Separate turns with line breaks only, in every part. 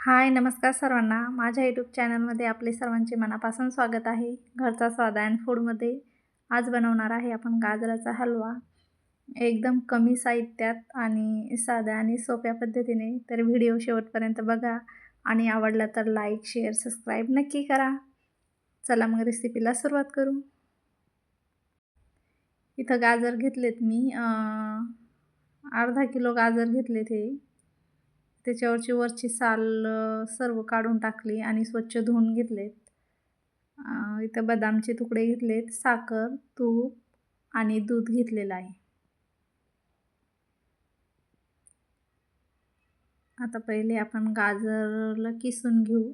हाय नमस्कार सर्वांना. माझ्या यूट्यूब चॅनलमध्ये आपले सर्वांचे मनापासून स्वागत आहे. घरचा स्वाद अँड फूडमध्ये आज बनवणार आहे आपण गाजराचा हलवा. एकदम कमी साहित्यात आणि साध्या आणि सोप्या पद्धतीने. तर व्हिडिओ शेवटपर्यंत बघा. आणि आवडला तर लाईक शेअर सबस्क्राईब नक्की करा. चला मग रेसिपीला सुरुवात करू. इथं गाजर घेतलेत मी. अर्धा किलो गाजर घेतलेत हे. त्याच्यावरची वरची साल सर्व काढून टाकली आणि स्वच्छ धुवून घेतलेत. इथं बदामचे तुकडे घेतलेत साखर तूप आणि दूध घेतलेलं आहे. आता पहिले आपण गाजरला किसून घेऊ.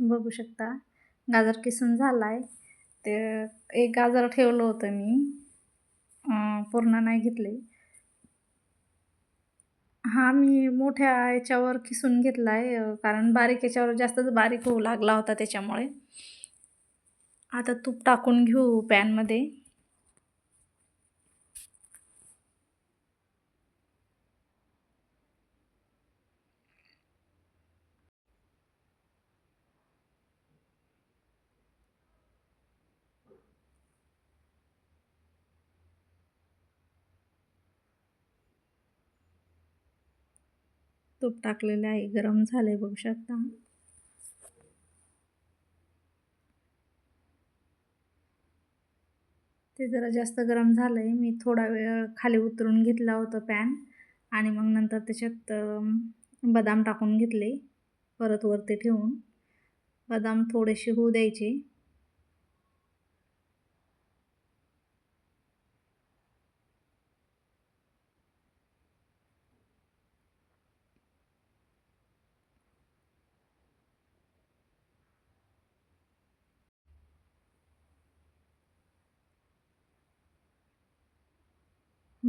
बघू शकता. गाजर किसून झाला आहे ते एक गाजर ठेवलं होतं मी. पूर्ण नाही घेतले. हा मी मोठ्या याच्यावर किसून घेतला आहे कारण बारीक याच्यावर जास्तच बारीक होऊ लागला होता त्याच्यामुळे. आता तूप टाकून घेऊ पॅनमध्ये. तूप टाकलेले आहे. गरम झाले बघू शकता. ते जरा जास्त गरम झालं आहे मी थोडा वेळ खाली उतरून घेतला होता पॅन आणि मग नंतर त्याच्यात बदाम टाकून घेतले. परत वरती ठेवून. बदाम थोडेसे होऊ द्यायचे.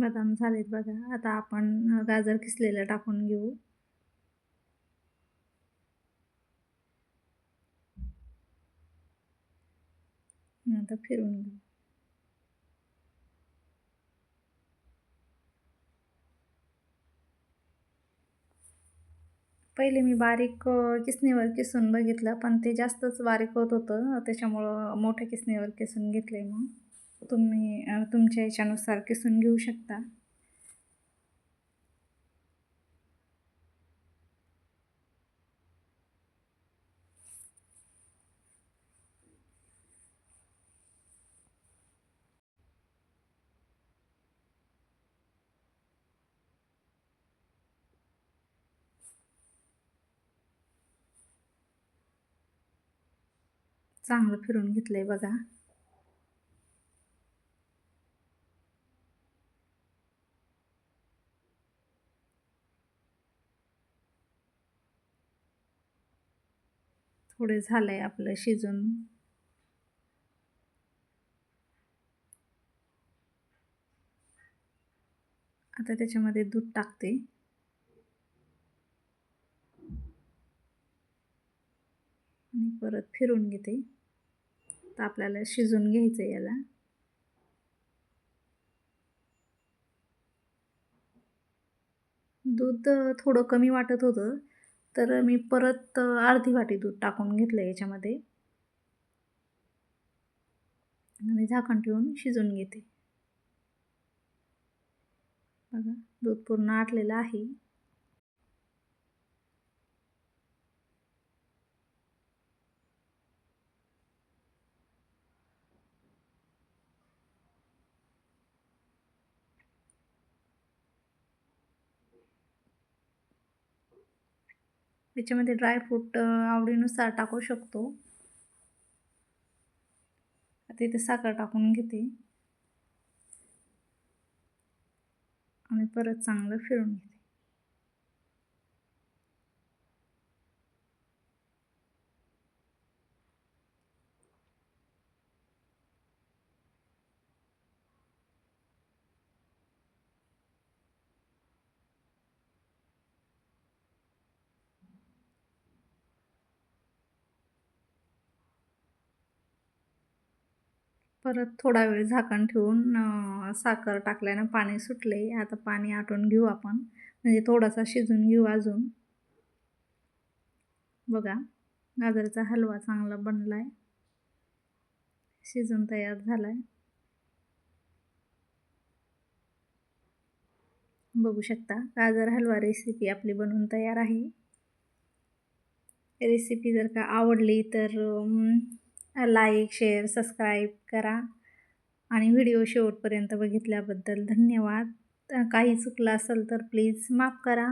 बदाम झालेत बघा. आता आपण गाजर किसलेलं टाकून घेऊ. आता फिरून घेऊ. पहिले मी बारीक किसणीवर किसून बघितलं पण ते जास्तच बारीक होत होतं. त्याच्यामुळं मोठ्या किसणीवर किसून घेतले मग. तुम्ही तुमच्या याच्यानुसार किसून घेऊ शकता. चांगलं फिरून घेतलंय बघा. थोडे झालंय आपलं शिजून. आता त्याच्यामध्ये दूध टाकते. आणि परत फिरून घेते. तर आपल्याला शिजून घ्यायचं याला. दूध थोडं कमी वाटत होतं. तर मी परत अर्धी वाटी दूध टाकून घेतलं याच्यामध्ये. आणि झाकण ठेवून शिजून घेते. बघा दूध पूर्ण आटलेलं आहे. त्याच्यामध्ये ड्रायफ्रूट आवडीनुसार टाकू शकतो. आता इथे साखर टाकून घेते. आणि परत चांगलं फिरून घेते. परत थोडा वेळ झाकण ठेवून साखर टाकल्यानं पाणी सुटले. आता पाणी आटून घेऊ आपण. म्हणजे थोडासा शिजून घेऊ अजून. बघा गाजरचा हलवा चांगला बनला आहे शिजून तयार झाला आहे बघू शकता गाजर हलवा रेसिपी आपली बनवून तयार आहे. रेसिपी जर का आवडली तर लाईक शेअर सबस्क्राईब करा. आणि व्हिडिओ शेवटपर्यंत बघितल्याबद्दल धन्यवाद. काही चुकलं असेल तर प्लीज माफ करा.